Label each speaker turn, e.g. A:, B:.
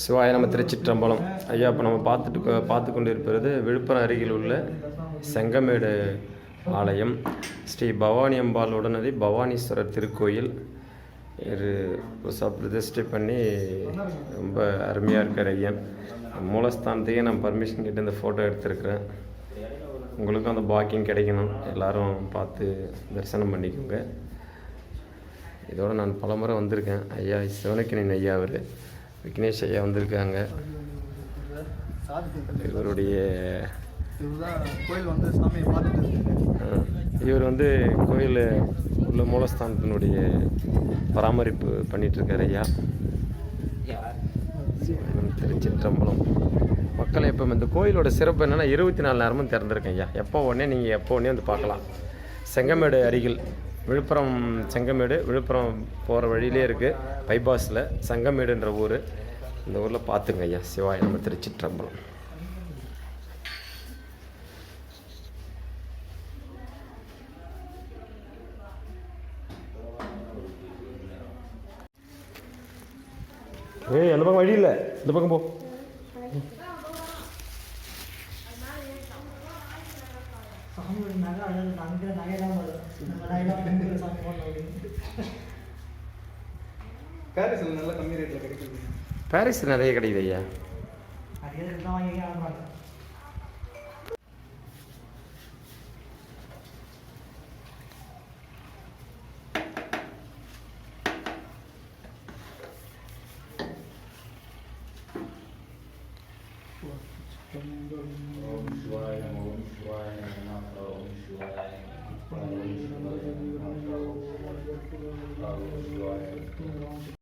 A: சிவாய நம்ம திருச்சிற்றம்பலம். ஐயா இப்போ நம்ம பார்த்துட்டு பார்த்து கொண்டு இருப்பது விழுப்புரம் அருகில் உள்ள செங்கமேடு ஆலயம். ஸ்ரீ பவானி அம்பாள் உடனடி பவானீஸ்வரர் திருக்கோயில். இது புதுசாக பிரதிஷ்டை பண்ணி ரொம்ப அருமையாக இருக்கிற ஐயன் மூலஸ்தானத்தையும் நான் பர்மிஷன் கேட்டு இந்த ஃபோட்டோ எடுத்திருக்கிறேன். உங்களுக்கும் அந்த பாக்கியம் கிடைக்கணும். எல்லோரும் பார்த்து தரிசனம் பண்ணிக்கோங்க. இதோடு நான் பலமுறை வந்திருக்கேன். ஐயா சிவனக்கினின் ஐயா அவர். விக்னேஷ் ஐயா வந்திருக்காங்க. இவருடைய
B: கோயில் வந்து சாமியை பார்த்துட்டு
A: இவர் வந்து கோயில் உள்ள மூலஸ்தானத்தினுடைய பராமரிப்பு பண்ணிகிட்ருக்கார் ஐயா. திருச்சிற்றம்பலம் மக்களை எப்போ இந்த கோயிலோட சிறப்பு என்னென்னா இருபத்தி நாலு நேரமும் திறந்திருக்கேன் ஐயா. எப்போ உடனே நீங்கள் எப்போ உடனே வந்து பார்க்கலாம். செங்கமேடு அருகில் விழுப்புரம் செங்கமேடு விழுப்புரம் போகிற வழியிலே இருக்குது பைபாஸில் செங்கமேடுன்ற ஊர். இந்த ஊரில் பார்த்துங்க ஐயா சிவாய நம்ம திருச்சிற்றம்பலம். ஏய் அந்த பக்கம் வழி இல்லை. இந்த பக்கம் போ.
C: சாமியோட நகை அழகு அங்கே நகை தான் வரும். நம்ம நகை தான் வந்து சாமி போடணும்
B: பேரிஸில் நல்ல கம்மி ரேட்டில் கிடைக்குது.
A: பாரிஸ் நிறைய கிடைக்குது ஐயா.
C: அதே தான் வாங்கி ஆடுறாங்க
D: ஓம் Om Shivaya Om Shivaya Om Shivaya